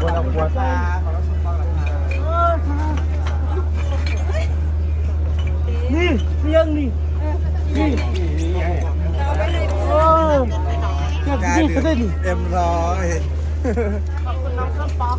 คนละขวดนี่เสียงนี่นี่เอ้ยแกดีเต็มร้อยขอบคุณน้องส้มป๊อก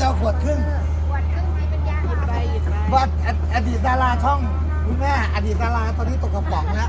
จะเอาขวดครึ่งขวดครึ่นว่าอดีตดาราช่องคุณแม่อดีตดาราตอนนี้ตกกระป๋องแล้ว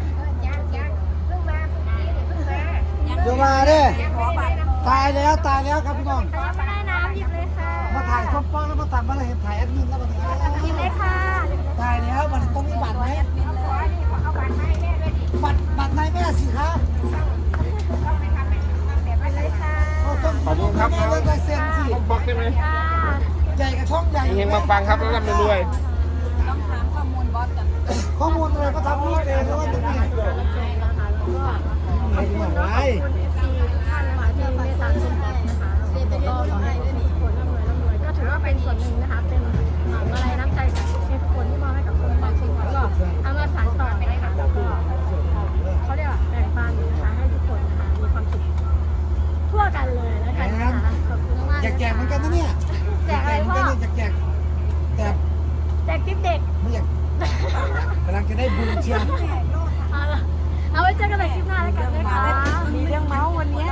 เดี๋ยวมาเด้ตายแล้วตายแล้วครับพี่น้องมาได้น้ำหยิบเลยค่ะ มาถ่ายช่องป้องแล้วมาถ่ายมาเลยเห็นถ่ายแอดมินแล้วมาถ่ายหยิเลยค่ะตายแล้วมันต้องมีบัตรไหมบัตรบัตรนายแม่สิคะขอบคุณครับแม่ได้เซ็นสิบล็อกได้ไหมใหญ่กับช่องใหญ่เฮงมาฟังครับแล้วทำด้วยต้องถามข้อมูลบอสกันข้อมูลอะไรก็ท เจอกันใหม่คลิปหน้าแล้วกันนะคะมีเรื่องเมาส์วันนี้